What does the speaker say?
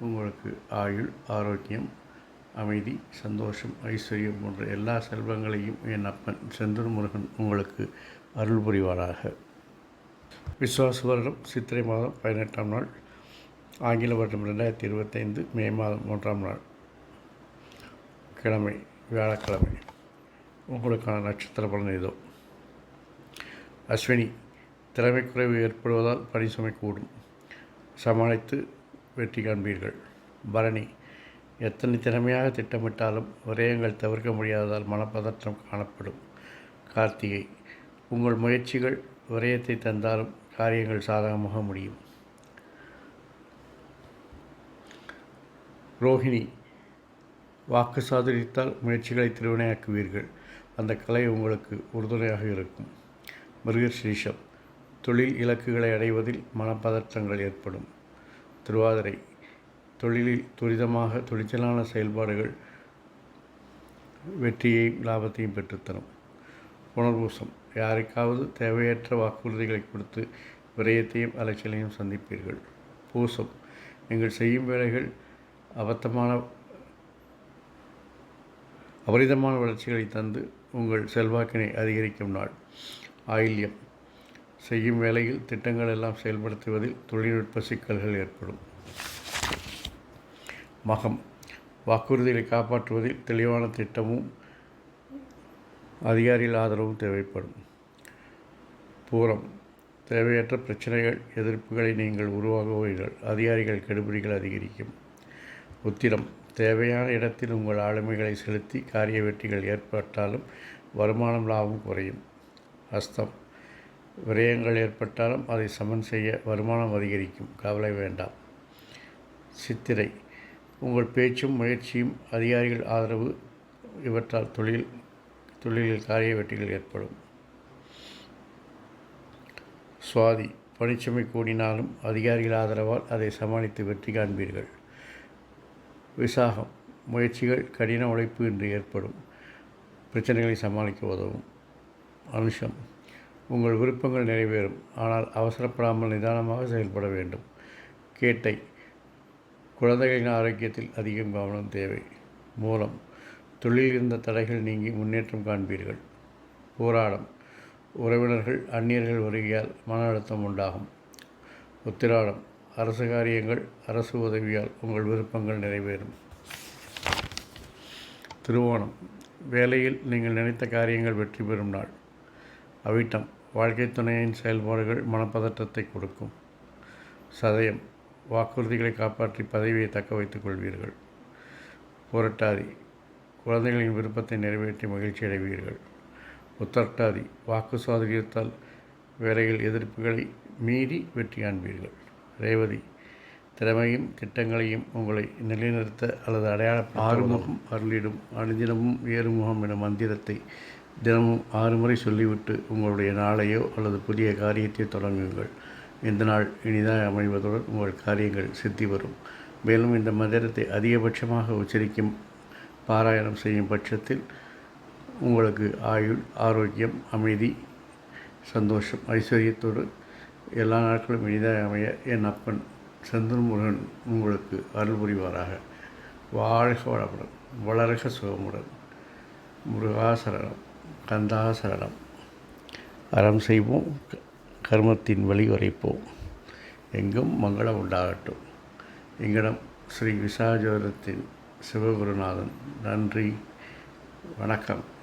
உங்களுக்கு ஆயுள் ஆரோக்கியம் அமைதி சந்தோஷம் ஐஸ்வர்யம் போன்ற எல்லா செல்வங்களையும் என் அப்பன் செந்தூர் முருகன் உங்களுக்கு அருள் புரிவாராக. விஸ்வாச வருடம் சித்திரை மாதம் பதினெட்டாம் நாள் ஆங்கில வருடம் ரெண்டாயிரத்தி இருபத்தைந்து மே மாதம் மூன்றாம் நாள் கிழமை வியாழக்கிழமை. உங்களுக்கான நட்சத்திர பலன் இதோ. அஸ்வினி திறமை குறைவு ஏற்படுவதால் பணி சுமை கூடும். சமாளித்து வெற்றி காண்பீர்கள். பரணி எத்தனை திறமையாக திட்டமிட்டாலும் விரயங்கள் தவிர்க்க முடியாததால் மனப்பதற்றம் காணப்படும். கார்த்திகை உங்கள் முயற்சிகள் விரயத்தை தந்தாலும் காரியங்கள் சாதகமாக முடியும். ரோஹிணி வாக்கு சாதரித்தால் முயற்சிகளை திருவினையாக்குவீர்கள். அந்த கலை உங்களுக்கு உறுதுணையாக இருக்கும். மிருகஸ்ரீஷம் தொழில் இலக்குகளை அடைவதில் மனப்பதற்றங்கள் ஏற்படும். திருவாதிரை. தொழிலில் துரிதமாக துணிச்சலான செயல்பாடுகள் வெற்றியையும் லாபத்தையும் பெற்றுத்தரும். புனர்பூசம். யாருக்காவது தேவையற்ற வாக்குறுதிகளை கொடுத்து விரயத்தையும் அலைச்சலையும் சந்திப்பீர்கள். பூசம். நீங்கள் செய்யும் வேலைகள் அபத்தமான அபரிதமான வளர்ச்சிகளை தந்து உங்கள் செல்வாக்கினை அதிகரிக்கும் நாள். ஆயில்யம். செய்யும் வேலையில் திட்டங்கள் எல்லாம் செயல்படுத்துவதில் தொழில்நுட்ப சிக்கல்கள் ஏற்படும். மகம். வாக்குறுதிகளை காப்பாற்றுவதில் தெளிவான திட்டமும் அதிகாரிகள் ஆதரவும் தேவைப்படும். பூரம். தேவையற்ற பிரச்சனைகள் எதிர்ப்புகளை நீங்கள் உருவாகுவீர்கள் அதிகாரிகள் கெடுபிடிகள் அதிகரிக்கும். உத்திரம். தேவையான இடத்தில் உங்கள் ஆளுமைகளை செலுத்தி காரிய வெற்றிகள் ஏற்பட்டாலும் வருமானம் லாபம் குறையும். அஸ்தம். விரயங்கள் ஏற்பட்டாலும் அதை சமன் செய்ய வருமானம் அதிகரிக்கும். கவலை வேண்டாம். சித்திரை. உங்கள் பேச்சும் முயற்சியும் அதிகாரிகள் ஆதரவு இவற்றால் தொழில் தொழிலில் காரிய வெற்றிகள் ஏற்படும். சுவாதி. பணிச்சுமை கூடினாலும் அதிகாரிகள் ஆதரவால் அதை சமாளித்து வெற்றி காண்பீர்கள். விசாகம். முயற்சிகள் கடின உழைப்பு என்று ஏற்படும். பிரச்சனைகளை சமாளிக்க உதவும். அனுஷம். உங்கள் விருப்பங்கள் நிறைவேறும். ஆனால் அவசரப்படாமல் நிதானமாக செயல்பட வேண்டும். கேட்டை. குழந்தைகளின் ஆரோக்கியத்தில் அதிகம் கவனம் தேவை. மூலம். தொழில் இருந்த தடைகள் நீங்கி முன்னேற்றம் காண்பீர்கள். போராடம். உறவினர்கள் அந்நியர்கள் வருகையால் மன அழுத்தம் உண்டாகும். உத்திராடம். அரசு காரியங்கள் அரசு உதவியால் உங்கள் விருப்பங்கள் நிறைவேறும். திருவோணம். வேலையில் நீங்கள் நினைத்த காரியங்கள் வெற்றி பெறும் நாள். அவிட்டம். வாழ்க்கை துணையின் செயல்பாடுகள் மனப்பதற்றத்தை கொடுக்கும். சதயம். வாக்குறுதிகளை காப்பாற்றி பதவியை தக்க வைத்துக் கொள்வீர்கள். புரட்டாதி. குழந்தைகளின் விருப்பத்தை நிறைவேற்றி மகிழ்ச்சி அடைவீர்கள். உத்தரட்டாதி. வாக்கு சுவாதீனத்தால் வேலைகள் எதிர்ப்புகளை மீறி வெற்றி காண்பீர்கள். ரேவதி. திறமையும் திட்டங்களையும் உங்களை நிலைநிறுத்த அல்லது அடையாள ஆறுமுகம். அருளிடும் அனுதினமும் ஏறுமுகம் என மந்திரத்தை தினமும் ஆறு முறை சொல்லிவிட்டு உங்களுடைய நாளையோ அல்லது புதிய காரியத்தை தொடங்குங்கள். இந்த நாள் இனிதாக அமைவதுடன் உங்கள் காரியங்கள் சித்தி வரும். மேலும் இந்த மந்திரத்தை அதிகபட்சமாக உச்சரிக்கும் பாராயணம் செய்யும் பட்சத்தில் உங்களுக்கு ஆயுள் ஆரோக்கியம் அமைதி சந்தோஷம் ஐஸ்வர்யத்தோடு எல்லா நாட்களும் இனிதாக அமைய என் அப்பன் செந்தூர் முருகன் உங்களுக்கு அருள் புரிவாராக. வாழ்க வளமுடன் வளர்க சுகமுடன். முருகாசரணம். கந்தாசரணம். அறம் செய்வோம் கர்மத்தின் வழி உரைப்போம். எங்கும் மங்களம் உண்டாகட்டும். எங்களிடம் ஸ்ரீ விசாஜோரத்தின் சிவகுருநாதன். நன்றி. வணக்கம்.